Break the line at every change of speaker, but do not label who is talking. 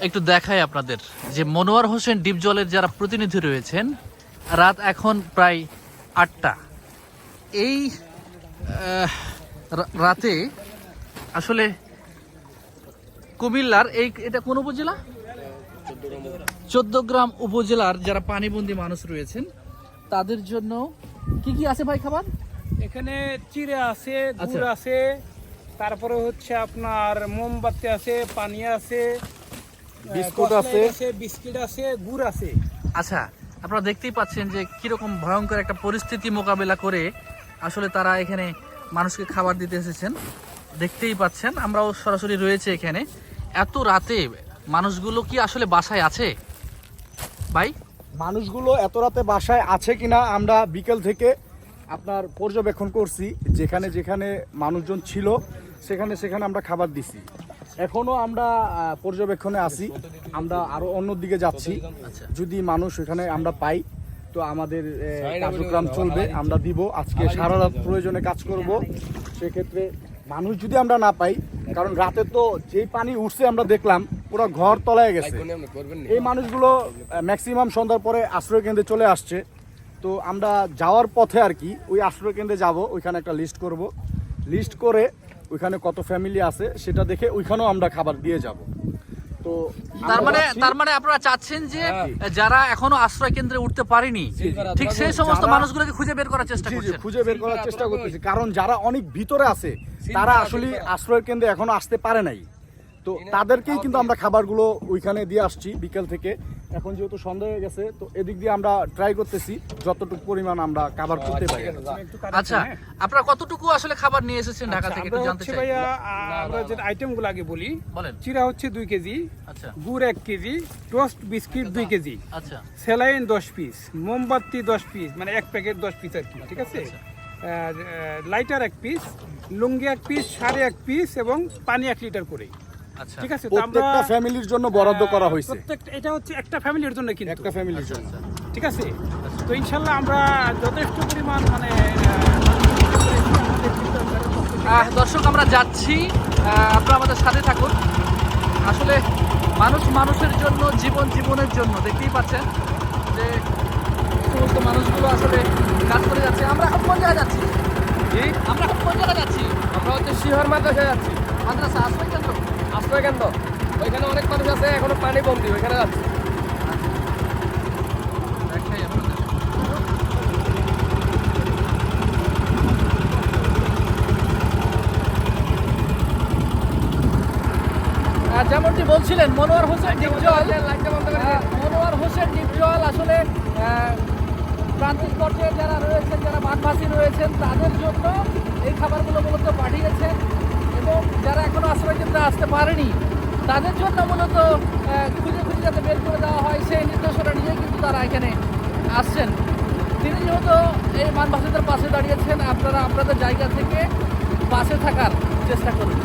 একটু দেখাই আপনাদের যে মনোয়ার হোসেন ডিপজলের যারা প্রতিনিধি রয়েছেন রাত এখন প্রায় আটটা। এই রাতে আসলে কুমিল্লার এই এটা কোন উপজেলা? চোদ্দগ্রাম উপজেলার যারা পানিবন্দী মানুষ রয়েছেন তাদের জন্য কি কি আছে ভাই খাবার?
এখানে চিড়ে আছে
আচ্ছা।
গুড় আছে তারপরে হচ্ছে আপনার মোমবাতি আছে পানি আছে
বিস্কুট আছে।
বিস্কিট আছে গুড় আছে।
আচ্ছা আপনারা দেখতেই পাচ্ছেন যে কীরকম ভয়ঙ্কর একটা পরিস্থিতি মোকাবেলা করে আসলে তারা এখানে মানুষকে খাবার দিতে এসেছেন। দেখতেই পাচ্ছেন আমরাও সরাসরি রয়েছে এখানে। এত রাতে মানুষগুলো কি আসলে বাসায় আছে? ভাই?
মানুষগুলো এত রাতে বাসায় আছে কিনা আমরা বিকেল থেকে আপনার পর্যবেক্ষণ করছি। যেখানে যেখানে মানুষজন ছিল সেখানে সেখানে আমরা খাবার দিছি। এখনও আমরা পর্যবেক্ষণে আছি। আমরা আরও অন্যদিকে যাচ্ছি।
আচ্ছা।
যদি মানুষ এখানে আমরা পাই তো আমাদের কার্যক্রম চলবে আমরা দিব। আজকে সারা রাত প্রয়োজনে কাজ করব। সেক্ষেত্রে মানুষ যদি আমরা না পাই কারণ রাতে তো যেই পানি উঠছে আমরা দেখলাম পুরো ঘর তলায় গেছে। এই মানুষগুলো ম্যাক্সিমাম সন্ধ্যার পরে আশ্রয় কেন্দ্রে চলে আসছে। তো আমরা যাওয়ার পথে আর কি ওই আশ্রয় কেন্দ্রে যাব ওইখানে একটা লিস্ট করব। লিস্ট করে ওইখানে কত ফ্যামিলি আছে সেটা দেখে ওইখানেও আমরা খাবার দিয়ে যাব। তো
তার
আমরা
মানে তার মানে আপনারা চাচ্ছেন যে যারা এখনও আশ্রয় কেন্দ্রে উঠতে পারেনি ঠিক সেই সমস্ত মানুষগুলোকে খুঁজে বের করার চেষ্টা করছেন।
খুঁজে বের করার চেষ্টা করতেছি। কারণ যারা অনেক ভিতরে আছে তারা আসলে আশ্রয় কেন্দ্রে এখনও আসতে পারে নাই। তো তাদেরকেই কিন্তু আমরা খাবারগুলো ওইখানে দিয়ে আসছি বিকেল থেকে। এখন যেহেতু সন্ধ্যা হয়ে গেছে তো এদিক দিয়ে আমরা ট্রাই করতেছি যতটুকু পরিমাণ আমরা খাবার করতে পারি।
আচ্ছা
হ্যাঁ?
আপনারা কতটুকু আসলে খাবার নিয়ে এসেছেন ঢাকা
আচ্ছা,
থেকে একটু জানতে চাই।
ভাইয়া আমরা যে আইটেমগুলো আগে বলি চিরা হচ্ছে দুই কেজি
আচ্ছা।
গুড় এক কেজি টোস্ট বিস্কিট দুই কেজি
আচ্ছা।
স্যালাইন দশ পিস মোমবাতি দশ পিস মানে এক প্যাকেট দশ পিস আর কি ঠিক আছে? লাইটার এক পিস লুঙ্গি এক পিস শাড়ি এক পিস এবং পানি এক লিটার করে
আচ্ছা
ঠিক আছে
প্রত্যেকটা ফ্যামিলির জন্য বরাদ্দ করা হয়েছে।
প্রত্যেকটা এটা হচ্ছে একটা ফ্যামিলির জন্য কিন্তু।
একটা ফ্যামিলির জন্য।
ঠিক আছে? তো ইনশাল্লাহ আমরা যথেষ্ট পরিমাণ মানে
দর্শক আমরা যাচ্ছি। আপনারা আমাদের সাথে থাকুন। আসলে মানুষ মানুষের জন্য জীবন জীবনের জন্য দেখতেই পাচ্ছেন যে সমস্ত মানুষগুলো আসলে কাজ করে যাচ্ছে। আমরা এখন কোন জায়গায় যাচ্ছি? আমরা এখন কোন জায়গায় যাচ্ছি?
আমরা হচ্ছে শিহর মাদ্রাসায় যাচ্ছি।
মাদ্রাসা আশ্রয় কেন্দ্র
ওইখানে অনেক মানুষ আছে এখনও পানি বন্দি ওইখানে যাচ্ছি।
যেমনটি বলছিলেন মনোয়ার হোসেন ডিপজল আহ, মনোয়ার হোসেন ডিপজল আসলে আহ, প্রান্তিক পর্যায়ে যারা রয়েছেন যারা বানবাসী রয়েছেন তাদের জন্য এই খাবারগুলো মূলত যারা এখনও আসতে পারেনি। তাদের জন্য মূলত খুঁজে খুঁজে যাতে বের করে দেওয়া হয়, সেই নির্দেশনা নিয়ে কিন্তু তারা এখানে আসছেন। তিনি যেহেতু এই মানবাসীদের পাশে দাঁড়িয়েছেন, আপনারা আপনাদের জায়গা থেকে পাশে থাকার চেষ্টা করুন।